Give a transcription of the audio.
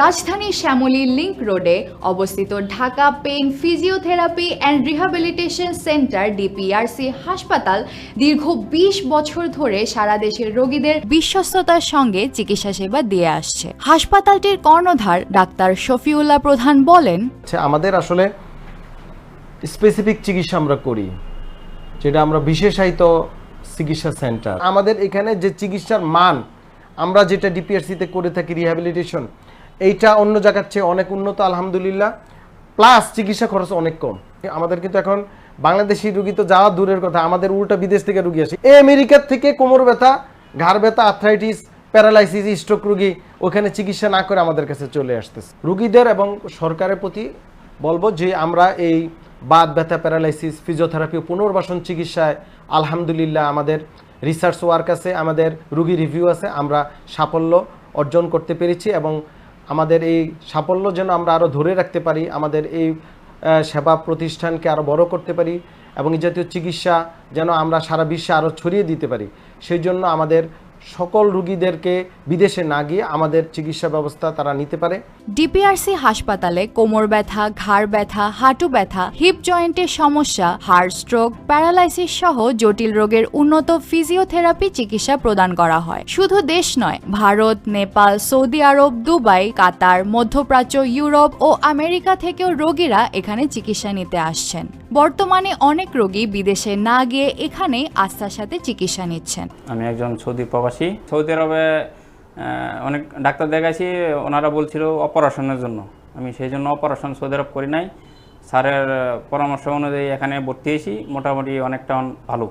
রাজধানীর শ্যামলী লিংক রোডে অবস্থিত Dhaka pain physiotherapy and rehabilitation centre DPRC হাসপাতাল দীর্ঘ বিশ বছর ধরে সারা দেশের রোগীদের বিশ্বস্ততার সঙ্গে চিকিৎসা সেবা দিয়ে আসছে। হাসপাতালটির কর্ণধার ডাক্তার শফিউল্লাহ প্রধান বলেন আচ্ছা আমাদের আসলে স্পেসিফিক চিকিৎসা আমরা করি, যেটা আমরা বিশেষায়িত চিকিৎসা সেন্টার। আমাদের এখানে যে চিকিৎসার মান, আমরা যেটা ডিপিআরসিতে করে থাকি রিহ্যাবিলিটেশন এইটা অন্য জায়গার চেয়ে অনেক উন্নত, আলহামদুলিল্লাহ। প্লাস চিকিৎসা খরচ অনেক কম। আমাদের কিন্তু এখন বাংলাদেশি রুগী তো যাওয়া দূরের কথা, আমাদের উল্টা বিদেশ থেকে রুগী আসে। এই আমেরিকার থেকে কোমর ব্যথা, ঘাড় ব্যথা আর্থ্রাইটিস প্যারালাইসিস স্ট্রোক রুগী ওখানে চিকিৎসা না করে আমাদের কাছে চলে আসতেছে। রুগীদের এবং সরকারের প্রতি বলব যে আমরা এই বাদ ব্যথা প্যারালাইসিস ফিজিওথেরাপি পুনর্বাসন চিকিৎসায় আলহামদুলিল্লাহ আমাদের রিসার্চ ওয়ার্ক আছে, আমাদের রুগী রিভিউ আছে, আমরা সাফল্য অর্জন করতে পেরেছি এবং আমাদের এই সাফল্য যেন আমরা আরও ধরে রাখতে পারি, আমাদের এই সেবা প্রতিষ্ঠানকে আরও বড় করতে পারি এবং এই জাতীয় চিকিৎসা যেন আমরা সারা বিশ্বে আরও ছড়িয়ে দিতে পারি। সেই জন্য আমাদের সকল রুগীদেরকে বিদেশে না গিয়ে আমাদের চিকিৎসা ব্যবস্থা তারা নিতে পারে। ডিপিআরসি হাসপাতালে কোমর ব্যথা, ঘাড় ব্যথা, হাঁটু ব্যথা, হিপ জয়েন্টের সমস্যা হার্ট স্ট্রোক প্যারালাইসিস সহ জটিল রোগের উন্নত ফিজিওথেরাপি চিকিৎসা প্রদান করা হয়। শুধু দেশ নয়, Bharat, Nepal, Saudi Arab, Dubai, Qatar, মধ্যপ্রাচ্য, ইউরোপ ও আমেরিকা থেকেও রোগীরা এখানে চিকিৎসা নিতে আসছেন। বর্তমানে অনেক রোগী বিদেশে না গিয়ে এখানেই আস্থার সাথে চিকিৎসা নিচ্ছেন। আমি একজন সৌদি প্রবাসী। সৌদি আরবে অনেক ডাক্তার দেখাইছি, ওনারা বলছিল অপারেশনের জন্য। আমি সেই জন্য অপারেশন সৌদি আরব করি নাই। স্যারের পরামর্শ অনুযায়ী এখানে ভর্তি হয়েছি, মোটামুটি অনেকটা ভালো।